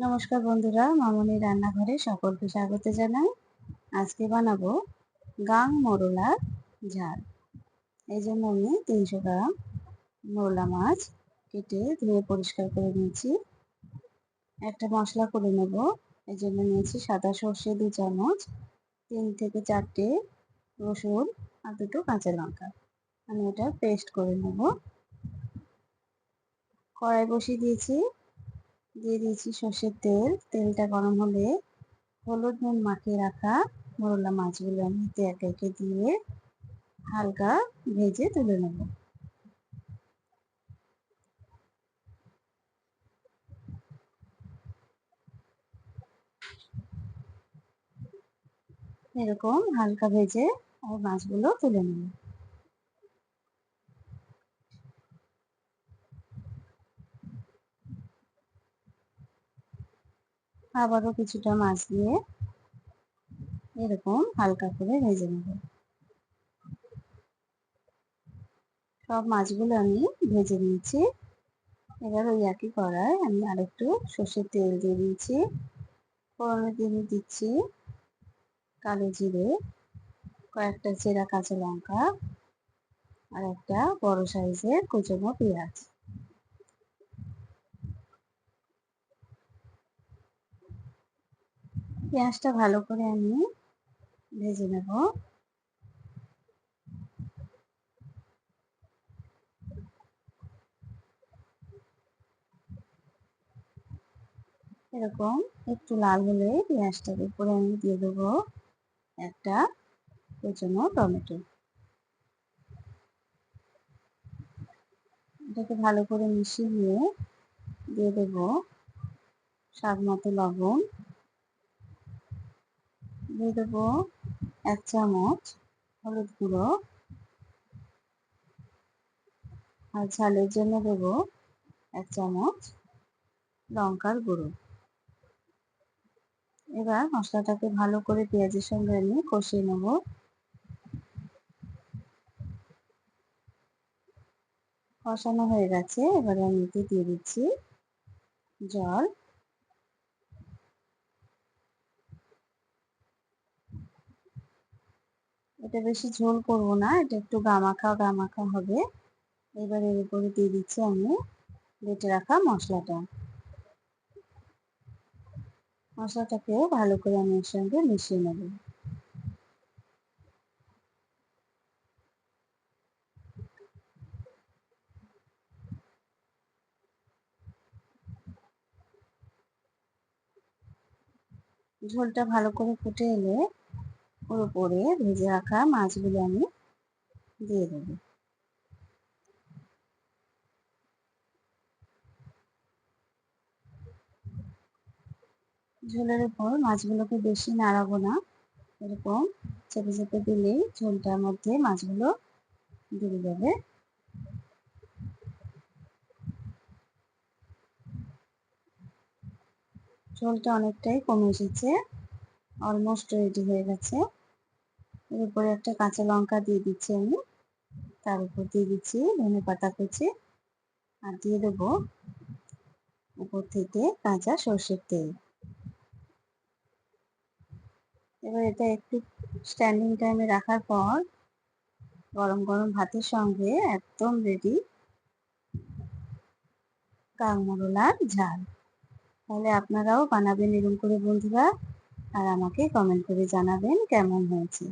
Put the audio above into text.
নমস্কার বন্ধুরা মামনি রান্নাঘরে সকলকে স্বাগত জানাই। আজকে বানাবো গাং মোরলার ঝাল। এই জন্য আমি তিনশো গ্রাম মোরলা মাছ কেটে ধুয়ে পরিষ্কার করে নিয়েছি। একটা মশলা করে নেব, এই জন্য নিয়েছি সাদা সর্ষে দু চামচ, তিন থেকে চারটে রসুন আর দুটো কাঁচা লঙ্কা। আমি এটা পেস্ট করে নেব। কড়াই বসিয়ে দিয়েছি দিয়ে দিয়েছি সর্ষের তেল। তেলটা গরম হলে হলুদ নুন মাখিয়ে রাখা মোরলা মাছগুলো আমি একে একে দিয়ে হালকা ভেজে তুলে নেব। এরকম হালকা ভেজে আর মাছগুলো তুলে নেব। আবারও কিছুটা মাছ দিয়ে এরকম হালকা করে ভেজে নেব। সব মাছগুলো আমি ভেজে নিয়েছি। এবার ওই একই কড়ায় আমি আরেকটু সর্ষের তেল দিয়ে দিয়েছি। ফোড়নের দিয়ে দিচ্ছি কালো জিরে, কয়েকটা চেরা কাঁচা লঙ্কা আর একটা বড় সাইজের কুচনো পেঁয়াজ। পেঁয়াজটা ভালো করে আমি ভেজে নেব। এরকম একটু লাল হলে পেঁয়াজটার উপরে আমি দিয়ে দেবো একটা কুচনো টমেটো। এটাকে ভালো করে মিশিয়ে নিয়ে দিয়ে দেবো স্বাদ মতো লবণ। দিয়ে দেবো এক চামচ হলুদ গুঁড়ো আর ঝালের জন্য দেবো এক চামচ লঙ্কার গুঁড়ো। এবার মশলাটাকে ভালো করে পেঁয়াজের সঙ্গে আমি কষিয়ে নেব। কষানো হয়ে গেছে, এবারে আমি এতে দিয়ে দিচ্ছি জল। এটা বেশি ঝোল করব না, এটা একটু গামাখা গামাখা হবে। এবার এর উপরে দিয়ে দিচ্ছি আমি বেটে রাখা মশলাটা। মশলাটাকেও ভালো করে আমি এর সঙ্গে মিশিয়ে নেব। ঝোলটা ভালো করে ফুটে এলে ওর উপরে ভেজে রাখা মাছগুলো আমি দিয়ে দেব। ঝোলের উপর মাছগুলোকে বেশি নাড়াবো না, এরকম চেপে চেপে দিলেই ঝোলটার মধ্যে মাছগুলো দিয়ে যাবে। ঝোলটা অনেকটাই কমে এসেছে অলমোস্ট রেডি হয়ে গেছে। এর উপরে একটা কাঁচা লঙ্কা দিয়ে দিচ্ছি আমি। তার উপর দিয়ে দিচ্ছি ধনে পাতা কুচি। আর দিয়ে দেবো উপর থেকে কাঁচা সর্ষের তেল। এবার এটা একটু স্ট্যান্ডিং টাইমে রাখার পর গরম গরম ভাতের সঙ্গে একদম রেডি কাঁকমরোলার ঝাল। তাহলে আপনারাও বানাবেন এরকম করে বন্ধুরা। আর আমাকে কমেন্ট করে জানাবেন কেমন হয়েছে।